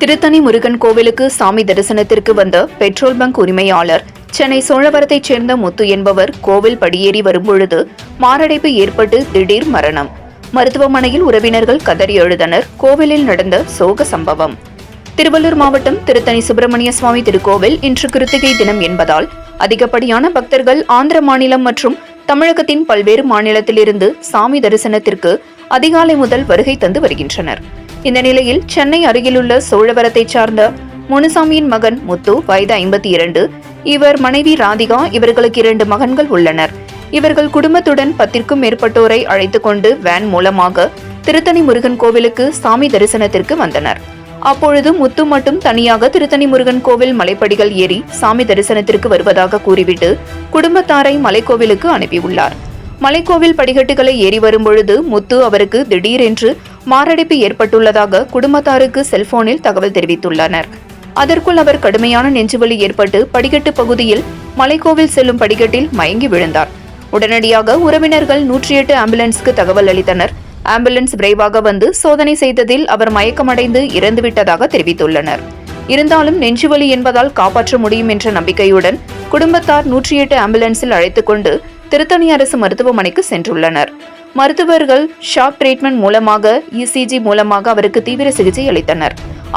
திருத்தணி முருகன் கோவிலுக்கு சாமி தரிசனத்திற்கு வந்த பெட்ரோல் பங்க் உரிமையாளர். சென்னை சோழவரத்தைச் சேர்ந்த முத்து என்பவர் கோவில் படியேறி வரும்பொழுது மாரடைப்பு ஏற்பட்டு திடீர் மரணம். மருத்துவமனையில் உறவினர்கள் கதறி எழுதனர் கோவிலில் நடந்த சோக சம்பவம். திருவள்ளூர் மாவட்டம் திருத்தணி சுப்பிரமணிய சுவாமி திருக்கோவில் இன்று கிருத்திகை தினம் என்பதால் அதிகப்படியான பக்தர்கள் ஆந்திர மாநிலம் மற்றும் தமிழகத்தின் பல்வேறு மாநிலத்திலிருந்து சாமி தரிசனத்திற்கு அதிகாலை முதல் வருகை தந்து வருகின்றனர். இந்த நிலையில் சென்னை அருகிலுள்ள சோழவரத்தை சார்ந்த முனுசாமியின் மகன் முத்து வயது ஐம்பத்தி இரண்டு இவர் மனைவி ராதிகா இவர்களுக்கு இரண்டு மகன்கள் உள்ளனர். இவர்கள் குடும்பத்துடன் பத்திற்கும் மேற்பட்டோரை அழைத்து கொண்டு வேன் மூலமாக திருத்தணி முருகன் கோவிலுக்கு சாமி தரிசனத்திற்கு வந்தனர். அப்பொழுது முத்து மட்டும் தனியாக திருத்தணி முருகன் கோவில் மலைப்படிகள் ஏறி சாமி தரிசனத்திற்கு வருவதாக கூறிவிட்டு குடும்பத்தாரை மலைக்கோவிலுக்கு அனுப்பியுள்ளார். மலைக்கோவில் படிக்கட்டுகளை ஏறி வரும்பொழுது முத்து அவருக்கு திடீரென்று மாரடைப்பு ஏற்பட்டுள்ளதாக குடும்பத்தாருக்கு செல்போனில் தகவல் தெரிவித்துள்ளனர். அதற்குள் அவர் கடுமையான நெஞ்சுவலி ஏற்பட்டு படிக்கட்டு பகுதியில் மலைக்கோவில் செல்லும் படிக்கட்டில் மயங்கி விழுந்தார். உடனடியாக உறவினர்கள் நூற்றி எட்டு ஆம்புலன்ஸ்க்கு தகவல் அளித்தனர். ஆம்புலன்ஸ் விரைவாக வந்து சோதனை செய்ததில் அவர் மயக்கமடைந்து இறந்துவிட்டதாக தெரிவித்துள்ளனர். இருந்தாலும் நெஞ்சுவலி என்பதால் காப்பாற்ற முடியும் என்ற நம்பிக்கையுடன் குடும்பத்தார் நூற்றி எட்டு ஆம்புலன்ஸில் அழைத்துக் கொண்டு திருத்தணி அரசு மருத்துவமனைக்கு சென்றுள்ளனர். மருத்துவர்கள் ஷாக் ட்ரீட்மெண்ட் மூலமாக இசிஜி மூலமாக அவருக்கு தீவிர சிகிச்சை அளித்தனர்.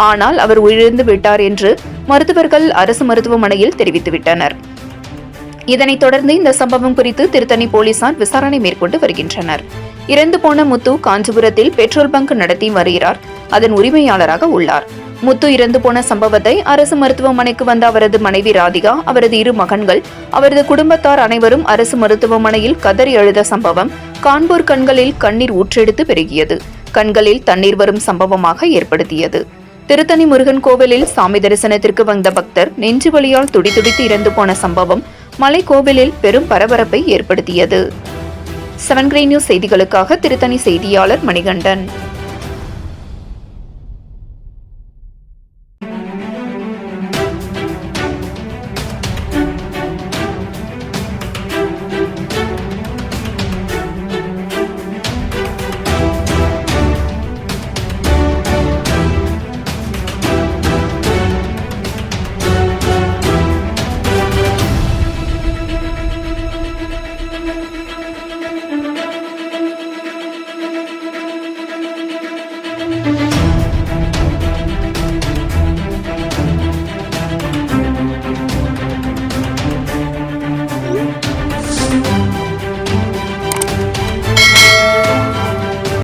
ஆனால் அவர் உயிரிழந்து விட்டார் என்று மருத்துவர்கள் அரசு மருத்துவமனையில் தெரிவித்துவிட்டனர் இதனைத் தொடர்ந்து இந்த சம்பவம் குறித்து திருத்தணி போலீசார் விசாரணை மேற்கொண்டு வருகின்றனர். இறந்து போன முத்து காஞ்சிபுரத்தில் பெட்ரோல் பங்க் நடத்தி வருகிறார். அதன் உரிமையாளராக உள்ளார். முத்து இறந்து போன சம்பவத்தை அரசு மருத்துவமனைக்கு வந்த அவரது மனைவி ராதிகா அவரது இரு மகன்கள் அவரது குடும்பத்தார் அனைவரும் அரசு மருத்துவமனையில் கதறி அழுத சம்பவம் கான்பூர் கண்களில் கண்ணீர் ஊற்றெடுத்து பெருகியது. கண்களில் தண்ணீர் வரும் சம்பவமாக ஏற்படுத்தியது. திருத்தணி முருகன் கோவிலில் சாமி தரிசனத்திற்கு வந்த பக்தர் நெஞ்சு வழியால் துடிதுடித்து இறந்து போன சம்பவம் மலை கோவிலில் பெரும் பரபரப்பை ஏற்படுத்தியது. செவன் கிரே நியூஸ் செய்திகளுக்காக திருத்தணி செய்தியாளர் மணிகண்டன்.